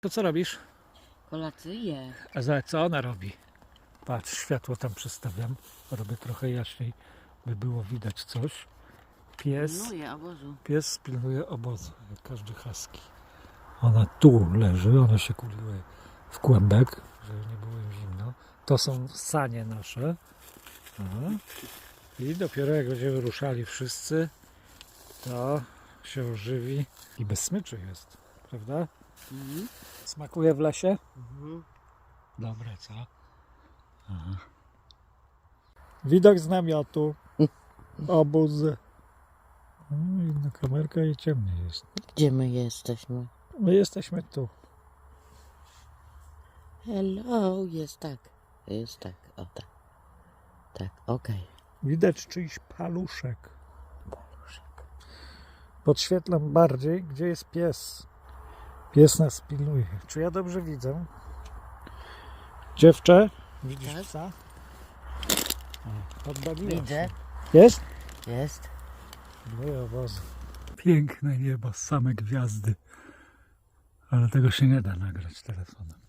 To co robisz? Kolację. A za co ona robi? Patrz, światło tam przestawiam. Robię trochę jaśniej, by było widać coś. Pies, Pilnuję obozu. pies pilnuje obozu, jak każdy husky. Ona tu leży, one się kuliły w kłębek, żeby nie było im zimno. To są sanie nasze. Aha. I dopiero jak będziemy ruszali wszyscy, to się ożywi. I bez smyczy jest, prawda? Mhm. Smakuje w lesie? Mhm. Dobre, co? Aha. Widok z namiotu. Obóz. No, Inna kamerka i ciemniej jest. Gdzie my jesteśmy? My jesteśmy tu. Hello, jest tak. Jest tak, o tak. Tak, okej. Widać czyjś paluszek. Podświetlam bardziej, gdzie jest pies. Pies nas pilnuje. Czy ja dobrze widzę? Dziewczę, widzisz Tak. psa? O, Oddaliła Widzę. się. Jest? Jest. Dwoje obozy. Piękne niebo, same gwiazdy. Ale tego się nie da nagrać telefonem.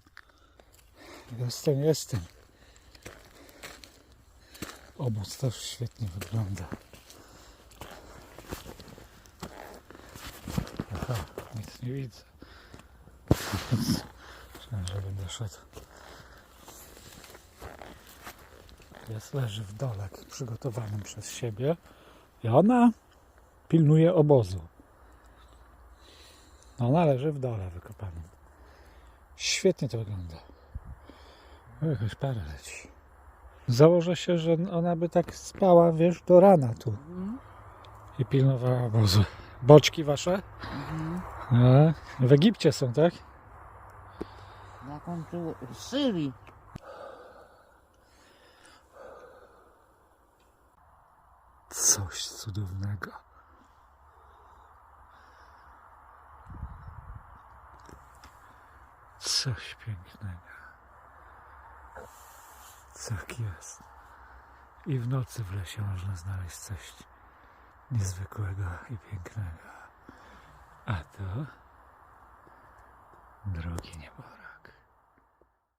Jestem, jestem. Obóz też świetnie wygląda. Aha, nic nie widzę. Myślałem, że będę szedł. Pies leży w dole, przygotowanym przez siebie. I ona pilnuje obozu. Ona leży w dole wykopanym. Świetnie to wygląda. Jakaś para leci. Założę się, że ona by tak spała, wiesz, do rana tu i pilnowała obozu. Boczki wasze? Mhm. A, w Egipcie są, tak? Zakończył w Syrii. Coś cudownego. Coś pięknego. Tak jest. I w nocy w lesie można znaleźć coś niezwykłego i pięknego. A to.